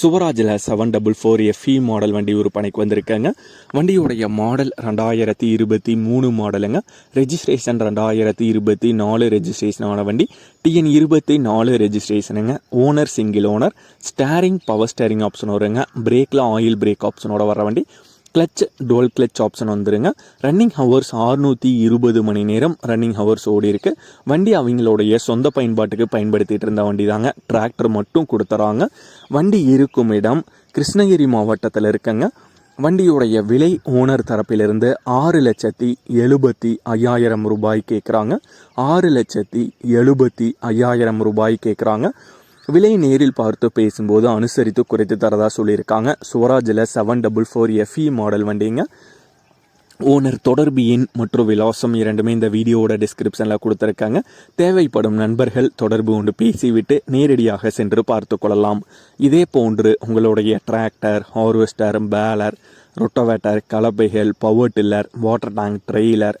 சுவராஜில் seven double four FE model வண்டி விற்பனைக்கு வந்திருக்காங்க. வண்டியுடைய மாடல் ரெண்டாயிரத்தி இருபத்தி மூணு மாடலுங்க ரெஜிஸ்ட்ரேஷன் ரெண்டாயிரத்தி இருபத்தி நாலு ரெஜிஸ்ட்ரேஷனான வண்டி. டிஎன் இருபத்தி நாலு ரெஜிஸ்ட்ரேஷனுங்க owner single owner steering power steering option வருங்க பிரேக்கில் ஆயில் பிரேக் ஆப்ஷனோட வர வண்டி. கிளச் டோல் கிளச் ஆப்ஷன் வந்துருங்க. ரன்னிங் ஹவர்ஸ் 620 இருபது மணி நேரம் ரன்னிங் ஹவர்ஸ் ஓடி இருக்கு. வண்டி அவங்களுடைய சொந்த பயன்பாட்டுக்கு பயன்படுத்திட்டு இருந்த வண்டி தாங்க டிராக்டர் மட்டும் கொடுத்துறாங்க. வண்டி இருக்கும் இடம் கிருஷ்ணகிரி மாவட்டத்தில் இருக்குங்க. வண்டியுடைய விலை ஓனர் தரப்பிலிருந்து ஆறு லட்சத்தி எழுபத்தி ஐயாயிரம் ரூபாய் கேட்குறாங்க ஆறு லட்சத்தி எழுபத்தி ஐயாயிரம் ரூபாய் கேட்குறாங்க விலை நேரில் பார்த்து பேசும்போது அனுசரித்து குறைத்து தரதாக சொல்லியிருக்காங்க. சுவராஜில் seven double four FE model வண்டிங்க. ஓனர் தொடர்பு எண் மற்றும் விலாசம் இரண்டுமே இந்த வீடியோவோட டிஸ்கிரிப்ஷனில் கொடுத்துருக்காங்க. தேவைப்படும் நண்பர்கள் தொடர்பு கொண்டு பேசிவிட்டு நேரடியாக சென்று பார்த்து கொள்ளலாம். இதே போன்று உங்களுடைய tractor harvester baler rotavator கலப்பைகள் power tiller water tank trailer